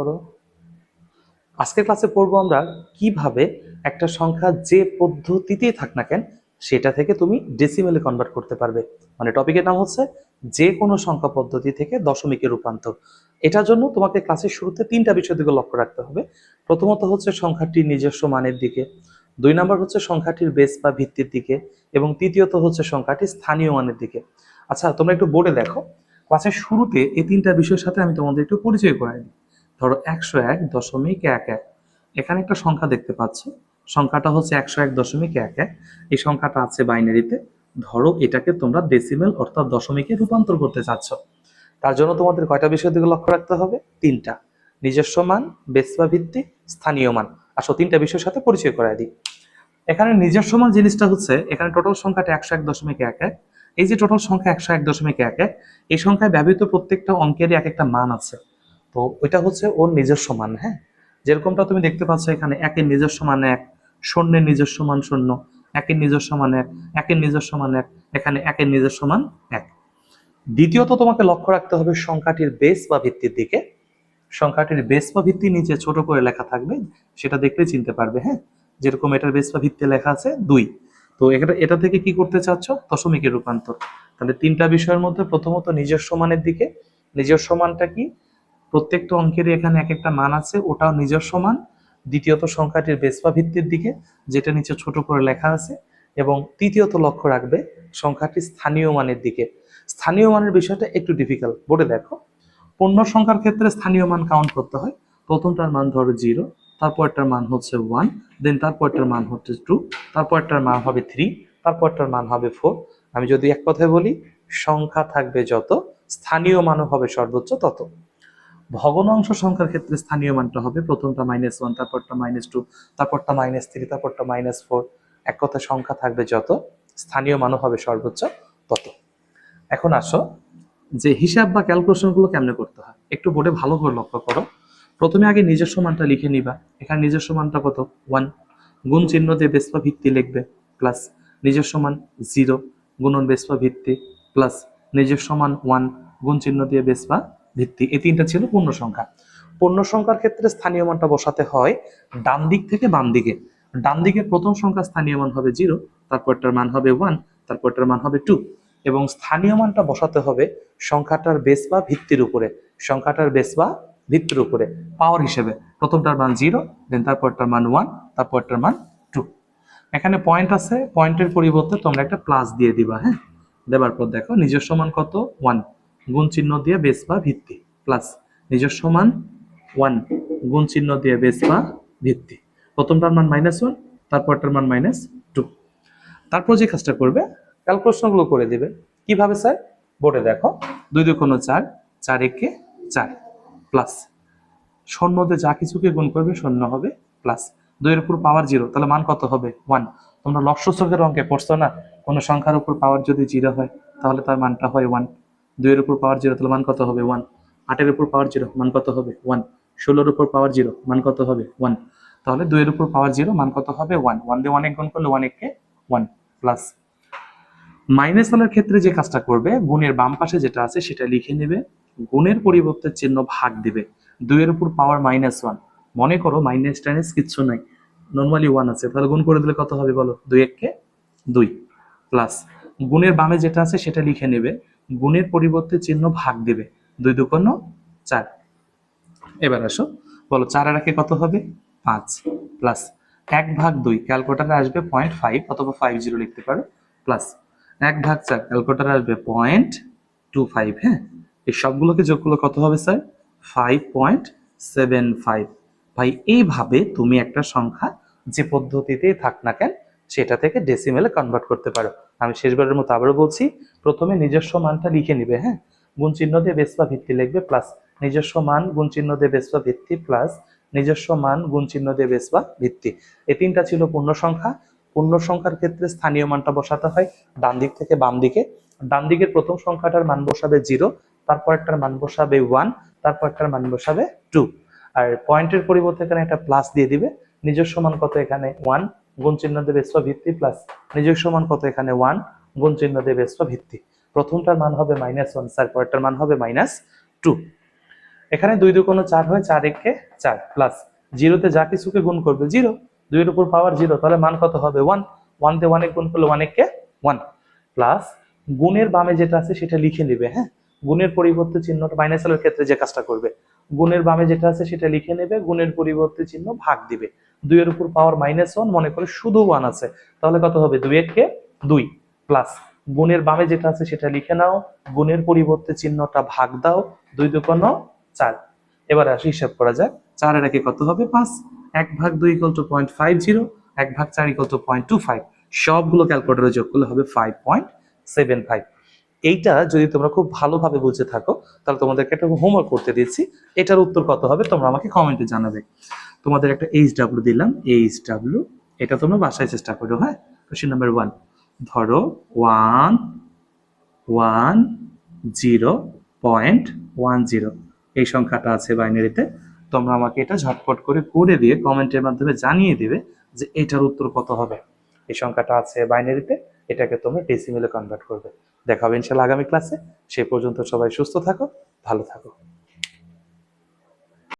করো। আজকের ক্লাসে পড়ব আমরা কীভাবে একটা সংখ্যা যে পদ্ধতিতেই থাক না কেন, সেটা থেকে তুমি ডেসিমেলে কনভার্ট করতে পারবে। মানে টপিকের নাম হচ্ছে যে কোনো সংখ্যা পদ্ধতি থেকে দশমিকে রূপান্তর। এটার জন্য তোমাকে ক্লাসের শুরুতে তিনটা বিষয় দিকে লক্ষ্য রাখতে হবে। প্রথমত হচ্ছে সংখ্যাটির নিজস্ব মানের দিকে। দুই নম্বর হচ্ছে সংখ্যাটির বেস বা ভিত্তির দিকে। এবং তৃতীয়ত হচ্ছে সংখ্যাটি স্থানীয় মানের দিকে। আচ্ছা তোমরা একটু বোর্ডে দেখো। ক্লাসের শুরুতে এই তিনটা বিষয়ের সাথে আমি তোমাদের একটু পরিচয় করাই দিই। ধরো একশো এক দশমিক এক এক। এখানে একটা সংখ্যা দেখতে পাচ্ছ। সংখ্যাটা হচ্ছে একশো এক দশমিক এক এক। এই সংখ্যাটা আছে বাইনারিতে। ধরো এটাকে তোমরা ডেসিমেল অর্থাৎ দশমিকে রূপান্তর করতে চাচ্ছ। তার জন্য তোমাদের কয়টা বিষয় দিকে লক্ষ্য রাখতে হবে? তিনটা। নিজস্ব মান বেস বা ভিত্তি, স্থানীয় মান। আসো তিনটা বিষয়ের সাথে পরিচয় করাই দিই। এখানে নিজস্ব মান জিনিসটা হচ্ছে, এখানে টোটাল সংখ্যাটা একশো এক দশমিক এক এক। এই যে টোটাল সংখ্যা একশো এক দশমিক এক এক, এই সংখ্যায় ব্যবহৃত প্রত্যেকটা অঙ্কেরই এক একটা মান আছে। তো ওইটা হচ্ছে ওর নিজস্ব মান হ্যাঁ? যেরকমটা তুমি দেখতে পাচ্ছ এখানে, একের নিজস্ব মান এক, শূন্যের নিজস্ব মান শূন্য, একের নিজস্ব মান এক, একের নিজস্ব মান এক, এখানে একের নিজস্ব মান এক। দ্বিতীয়ত তোমাকে লক্ষ্য রাখতে হবে সংখ্যাটির বেস বা ভিত্তির দিকে। সংখ্যাটির বেস বা ভিত্তি নিচে ছোট করে লেখা থাকবে, সেটা দেখলে চিনতে পারবে হ্যাঁ? যেরকম এটার বেস বা ভিত্তি লেখা আছে, দুই। তো এটা এটা থেকে কি করতে চাচ্ছ? দশমিকের রূপান্তর। তাহলে তিনটা বিষয়ের মধ্যে প্রথমত নিজস্ব মানের দিকে, নিজস্ব মানটা কি? প্রত্যেকটা অঙ্কেরই এখানে এক একটা মান আছে, ওটাও নিজস্ব মান। দ্বিতীয়ত সংখ্যাটির বেস বা ভিত্তির দিকে, যেটা নিচে ছোট করে লেখা আছে। এবং তৃতীয়ত লক্ষ্য রাখবে সংখ্যাটি স্থানীয় মানের দিকে। স্থানীয় মানের বিষয়টা একটু ডিফিকাল্ট বোর্ডে দেখো। পণ্য সংখ্যার ক্ষেত্রে স্থানীয় মান কাউন্ট করতে হয়। প্রথমটার মান ধরো জিরো তারপরটার মান হচ্ছে ওয়ান দেন তারপরটার মান হচ্ছে টু তারপরটার মান হবে থ্রি তারপরটার মান হবে ফোর আমি যদি এক কথায় বলি, সংখ্যা থাকবে যত, স্থানীয় মানও হবে সর্বোচ্চ তত। ভগ্নাংশ সংখ্যার ক্ষেত্রে স্থানীয় মানটা হবে। প্রথমটা মাইনাস ওয়ান তারপরটা মাইনাস টু তারপরটা মাইনাস থ্রি তারপরটা মাইনাস ফোর এক কথা সংখ্যা থাকবে যত, স্থানীয় মানও হবে সর্বোচ্চ তত। এখন আসো, যে হিসাব বা ক্যালকুলেশনগুলো কেমনে করতে হয়? একটু বোর্ডে ভালো করে লক্ষ্য করো। প্রথমে আগে নিজস্ব মানটা লিখে নিবা। এখানে নিজস্ব মানটা কত? ওয়ান গুণ চিহ্ন দিয়ে বেস বা ভিত্তি লিখবে প্লাস নিজস্ব মান জিরো গুণন বেস বা ভিত্তি প্লাস নিজস্ব মান ওয়ান গুণ চিহ্ন দিয়ে বেস বা ভিত্তি। এই তিনটা ছিল পূর্ণ সংখ্যা। পূর্ণ সংখ্যার ক্ষেত্রে স্থানীয় মানটা বসাতে হয় ডান দিক থেকে বাম দিকে। ডান দিকের প্রথম সংখ্যা স্থানীয় মান হবে জিরো, তারপরটার মান হবে ওয়ান, তারপরটার মান হবে টু। এবং স্থানীয় মানটা বসাতে হবে সংখ্যাটার বেস বা ভিত্তির উপরে। সংখ্যাটার বেস বা ভিত্তির উপরে পাওয়ার হিসেবে। প্রথমটার মান জিরো দেন তারপরটার মান ওয়ান, তারপরটার মান টু। এখানে পয়েন্ট আছে পয়েন্টের পরিবর্তে তোমরা একটা প্লাস দিয়ে দিবা হ্যাঁ? দেবার পর দেখো, নিজস্ব মান কত? ওয়ান গুণ চিহ্ন দিয়ে বেস বা ভিত্তি প্লাস নিজস্ব মান ওয়ান গুণ চিহ্ন দিয়ে বেস বা ভিত্তি। প্রথমটার মান মাইনাস ওয়ান তারপরটার মান মাইনাস টু তারপর যে কাজটা করবে ক্যালকুলেশনগুলো করে দেবে। কীভাবে স্যার বোর্ডে দেখো, দুই দুই কোনো চার চার একে চার প্লাস শূন্যতে যা কিছুকে গুণ করবে শূন্য হবে প্লাস দুইয়ের উপর পাওয়ার জিরো তাহলে মান কত হবে? ওয়ান তোমরা লক্ষ্য চোখের অঙ্কে পড়ছো না? কোনো সংখ্যার উপর পাওয়ার যদি জিরো হয়, তাহলে তার মানটা হয় ওয়ান দুইয়ের উপর পাওয়ার জিরো তাহলে মান কত হবে? ওয়ান আটের উপর পাওয়ার জিরো মান কত হবে? ওয়ান ষোলোর উপর পাওয়ার জিরো মান কত হবে? ওয়ান তাহলে দুইয়ের উপর পাওয়ার জিরো মান কত হবে? ওয়ান ওয়ান দিয়ে অনেক গুণ করলে ওয়ান একে ওয়ান প্লাস মাইনাস ওয়ানের ক্ষেত্রে যে কাজটা করবে, গুণের বাম পাশে যেটা আছে সেটা লিখে নেবে, গুণের পরিবর্তে চিহ্ন ভাগ দিবে। দুইয়ের উপর পাওয়ার মাইনাস ওয়ান মনে করো মাইনাস টাইনাস কিচ্ছু নাই নর্মালি ওয়ান আছে, তাহলে গুণ করে দিলে কত হবে বলো? দুই এককে দুই প্লাস গুণের বামে যেটা আছে সেটা লিখে নেবে গুণের পরিবর্তে চিহ্ন ভাগ দেবে। দুই দুকোন চার। এবার আসো, বলো চার আর কত হবে? পাঁচ। প্লাস এক ভাগ দুই, ক্যালকুলেটারে আসবে পয়েন্ট ফাইভ অথবা ফাইভ জিরো লিখতে পারো। প্লাস এক ভাগ চার, ক্যালকুলেটারে আসবে পয়েন্ট টু ফাইভ হ্যাঁ? এই সবগুলোকে যোগ করলে কত হবে sir? Five point seven five. ভাই, এইভাবে তুমি একটা সংখ্যা যে পদ্ধতিতেই থাক না কেন, সেটা থেকে ডেসিমেলে কনভার্ট করতে পারো। আমি শেষবারের মতো আবারও বলছি, প্রথমে নিজস্ব মানটা লিখে নিবে হ্যাঁ? গুণ চিহ্ন দিয়ে বেস বা ভিত্তি লিখবে প্লাস নিজস্ব মান, গুণ চিহ্ন দিয়ে বেস বা ভিত্তি প্লাস নিজস্ব মান, গুণ চিহ্ন দিয়ে বেস বা ভিত্তি। এই তিনটা ছিল পূর্ণ সংখ্যা। পূর্ণ সংখ্যার ক্ষেত্রে স্থানীয় মানটা বসাতে হয়, ডান দিক থেকে বাম দিকে। ডান দিকের প্রথম সংখ্যাটার মান বসাবে জিরো তারপরটার মান বসাবে ওয়ান তারপরটার মান বসাবে টু আর পয়েন্টের পরিবর্তে এখানে একটা প্লাস দিয়ে দিবে। নিজস্ব মান কত এখানে? ওয়ান গুণ চিহ্ন দেবে স্ব ভিত্তি প্লাস নিজস্ব মান কত এখানে? ওয়ান গুণ চিহ্ন দেবে স্ব ভিত্তি। প্রথমটার মান হবে মাইনাস ওয়ান স্যার পরেরটার মান হবে মাইনাস টু এখানে দুই দু কোনো চার হয়, চার একে চার প্লাস জিরোতে যা কিছুকে গুণ করবে জিরো দুইয়ের উপর পাওয়ার জিরো তাহলে মান কত হবে? ওয়ান ওয়ান দিয়ে ওয়ানে গুণ করলে ওয়ান একে ওয়ান প্লাস গুণের বামে যেটা আছে, সেটা লিখে নেবে হ্যাঁ? গুণের পরিবর্তে চিহ্নটা মাইনাস মাইনাসের ক্ষেত্রে যে কাজটা করবে। গুণের বামে যেটা আছে সেটা লিখে নেবে, গুণের পরিবর্তে চিহ্ন ভাগ দিবে। দুইয়ের উপর পাওয়ার মাইনাস ওয়ান মনে করে শুধু ওয়ান আছে। তাহলে কত হবে? দুই একে দুই প্লাস গুণের বামে যেটা আছে সেটা লিখে নাও, গুণের পরিবর্তে চিহ্নটা ভাগ দাও, দুই দুকোন চার। এবারে আসি, হিসাব করা যায় চারের একে কত হবে? পাঁচ। এক ভাগ দুই equal two point five zero এক ভাগ চার equal two point two five সবগুলো ক্যালকুলেটরে যোগ করলে হবে ফাইভ পয়েন্ট সেভেন ফাইভ এইটা যদি তোমরা খুব ভালোভাবে বুঝে থাকো, তাহলে তোমাদেরকে একটা হোমওয়ার্ক করতে দিচ্ছি এটার উত্তর কত হবে তোমরা আমাকে কমেন্টে জানাবে। তোমাদের একটা এইচ ডাব্লিউ দিলাম এইচ ডাব্লিউ এটা তোমরা বাসায় চেষ্টা করো হ্যাঁ? কোশ্চেন নাম্বার ওয়ান ধরো one one zero point one zero এই সংখ্যাটা আছে বাইনারিতে তোমরা আমাকে এটা ঝটপট করে করে দিয়ে কমেন্টের মাধ্যমে জানিয়ে দিবে যে এটার উত্তর কত হবে। এই সংখ্যাটা আছে বাইনারিতে এটাকে তোমরা ডেসিমেলে কনভার্ট করবে। দেখা হবে ইনশাল্লাহ আগামী ক্লাসে সে পর্যন্ত সবাই সুস্থ থাকো, ভালো থাকো।